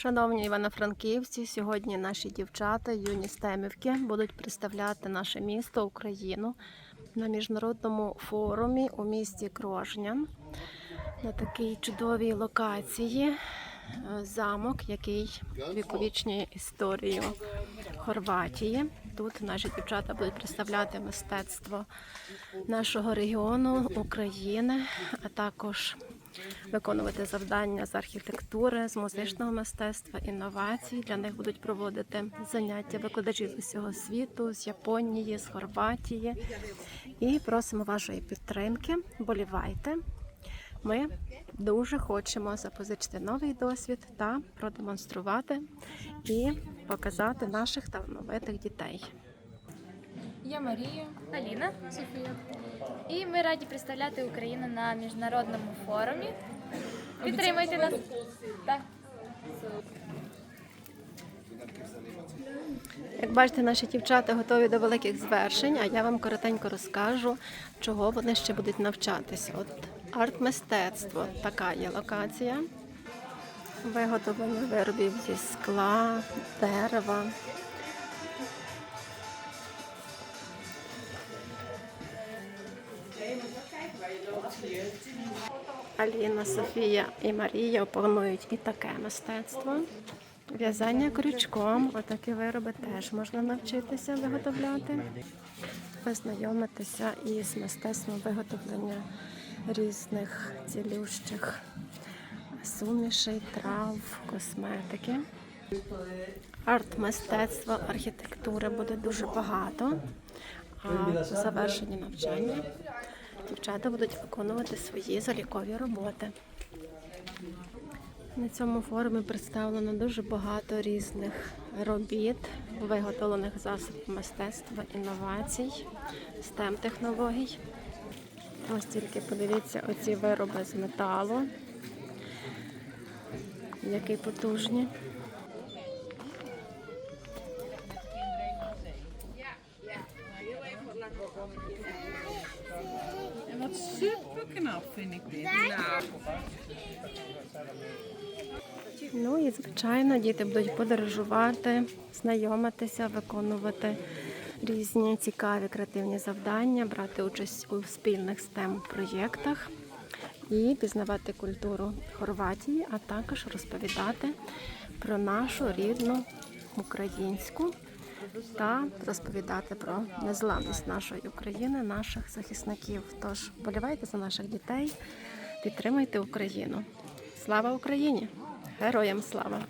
Шановні івано-франківці, сьогодні наші дівчата, юні стемівки, будуть представляти наше місто, Україну на міжнародному форумі у місті Крожнян на такій чудовій локації. е, Замок, який віковічнює історію Хорватії. Тут наші дівчата будуть представляти мистецтво нашого регіону України, а також виконувати завдання з архітектури, з музичного мистецтва, інновацій. Для них будуть проводити заняття викладачі з усього світу, з Японії, з Хорватії. І просимо вашої підтримки. Болівайте. Ми дуже хочемо запозичити новий досвід та продемонструвати і показати наших талановитих дітей. Я Марія. Аліна Софія. і ми раді представляти Україну на міжнародному форумі. Підтримайте нас. Так. Як бачите, наші дівчата готові до великих звершень, а я вам коротенько розкажу, чого вони ще будуть навчатися. От арт-мистецтво така є локація. Виготовлення виробів зі скла, дерева. Аліна, Софія і Марія опанують і таке мистецтво. В'язання крючком, отакі вироби теж можна навчитися виготовляти, познайомитися із мистецтвом виготовлення різних цілющих сумішей, трав, косметики. Арт-мистецтва, архітектури буде дуже багато. А завершенні навчання дівчата будуть виконувати свої залікові роботи. На цьому форумі представлено дуже багато різних робіт, виготовлених засобів мистецтва, інновацій, stem технологій. Ось тільки подивіться оці вироби з металу, які потужні. En wat superknap vind ik dit. Ну і звичайно, діти будуть подорожувати, знайомитися, виконувати різні цікаві креативні завдання, брати участь у спільних stem проєктах і пізнавати культуру Хорватії, а також розповідати про нашу рідну українську та розповідати про незламність нашої України, наших захисників. Тож болівайте за наших дітей, підтримуйте Україну. Слава Україні! Героям слава!